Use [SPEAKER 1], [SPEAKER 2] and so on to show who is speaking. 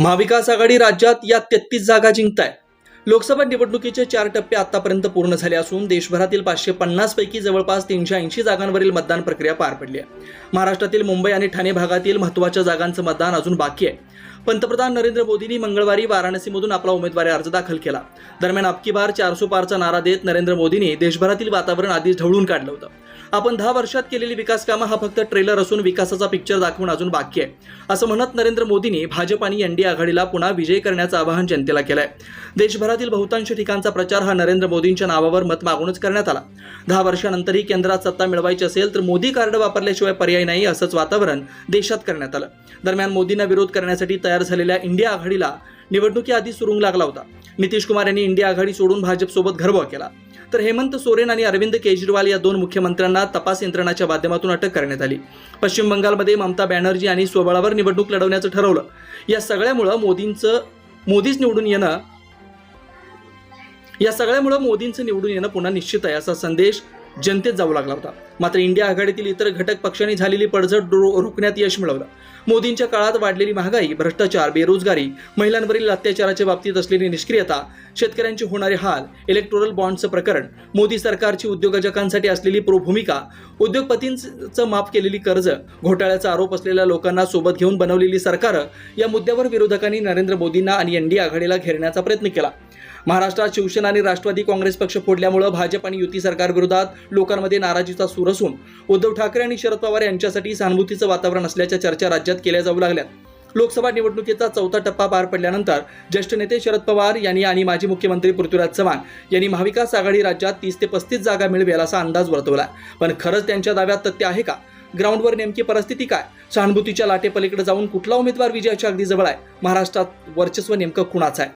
[SPEAKER 1] महाविकास आघाडी राज्यात या तेहतीस जागा जिंकताय. लोकसभा निवडणुकीचे चार टप्पे आतापर्यंत पूर्ण झाले असून देशभरातील पाचशे पन्नास पैकी जवळपास तीनशे ऐंशी जागांवरील मतदान प्रक्रिया पार पडली आहे. महाराष्ट्रातील मुंबई आणि ठाणे भागातील महत्त्वाच्या जागांचं मतदान अजून बाकी आहे. पंतप्रधान नरेंद्र मोदींनी मंगळवारी वाराणसीमधून आपला उमेदवारी अर्ज दाखल केला. दरम्यान अबकी बार चारसो पारचा नारा देत नरेंद्र मोदींनी देशभरातील वातावरण आधीच ढवळून काढलं होतं. आपण दहा वर्षात केलेली विकास कामं हा फक्त ट्रेलर असून विकासाचा पिक्चर दाखवून अजून बाकी आहे. असं म्हणत नरेंद्र मोदींनी भाजप आणि एनडीए आघाडीला पुन्हा विजयी करण्याचं आवाहन जनतेला केलंय. देशभरातील बहुतांश ठिकाणचा प्रचार हा नरेंद्र मोदींच्या नावावर मत मागूनच करण्यात आला. दहा वर्षानंतरही केंद्रात सत्ता मिळवायची असेल तर मोदी कार्ड वापरल्याशिवाय पर्याय नाही असंच वातावरण देशात करण्यात आलं. दरम्यान मोदींना विरोध करण्यासाठी तयार झालेल्या इंडिया आघाडीला निवडणुकीआधी सुरुंग लागला होता. नितीश कुमार यांनी इंडिया आघाडी सोडून भाजपसोबत घरबा केला. तर हेमंत सोरेन आणि अरविंद केजरीवाल या दोन मुख्यमंत्र्यांना तपास यंत्रणाच्या माध्यमातून अटक करण्यात आली. पश्चिम बंगालमध्ये ममता बॅनर्जी आणि स्वबळावर निवडणूक लढवण्याचं ठरवलं. या सगळ्यामुळं मोदींचं मोदीच निवडून येणं या सगळ्यामुळं मोदींचं निवडून येणं पुन्हा निश्चित आहे असा संदेश जनतेत जाऊ लागला होता. मात्र इंडिया आघाडीतील इतर घटक पक्षांनी झालेली पडझड रो- रोखण्यात यश मिळवलं. मोदींच्या काळात वाढलेली महागाई भ्रष्टाचार बेरोजगारी महिलांवरील अत्याचाराच्या बाबतीत असलेली निष्क्रियता शेतकऱ्यांचे होणारे हाल इलेक्ट्रोरल बॉन्डचं प्रकरण मोदी सरकारची उद्योजकांसाठी असलेली प्रोभूमिका उद्योगपतींचं माफ केलेली कर्ज घोटाळ्याचा आरोप असलेल्या लोकांना सोबत घेऊन बनवलेली सरकारं या मुद्द्यावर विरोधकांनी नरेंद्र मोदींना आणि एनडीए आघाडीला घेरण्याचा प्रयत्न केला. महाराष्ट्रात शिवसेना आणि राष्ट्रवादी काँग्रेस पक्ष फोडल्यामुळं भाजप आणि युती सरकारविरोधात लोकांमध्ये नाराजीचा सूर असून उद्धव ठाकरे आणि शरद पवार यांच्यासाठी सहानुभूतीचं वातावरण असल्याच्या चर्चा राज्यात केल्या जाऊ लागल्या लोकसभा निवडणुकीचा चौथा टप्पा पार पडल्यानंतर ज्येष्ठ नेते शरद पवार यांनी आणि माजी मुख्यमंत्री पृथ्वीराज चव्हाण यांनी महाविकास आघाडी राज्यात तीस ते पस्तीस जागा मिळवेल असा अंदाज वर्तवला. पण खरंच त्यांच्या दाव्यात तथ्य आहे का? ग्राउंडवर नेमकी परिस्थिती काय? सहानुभूतीच्या लाटेपलीकडे जाऊन कुठला उमेदवार विजयाच्या अगदी जवळ आहे? महाराष्ट्रात वर्चस्व नेमकं कुणाचं आहे?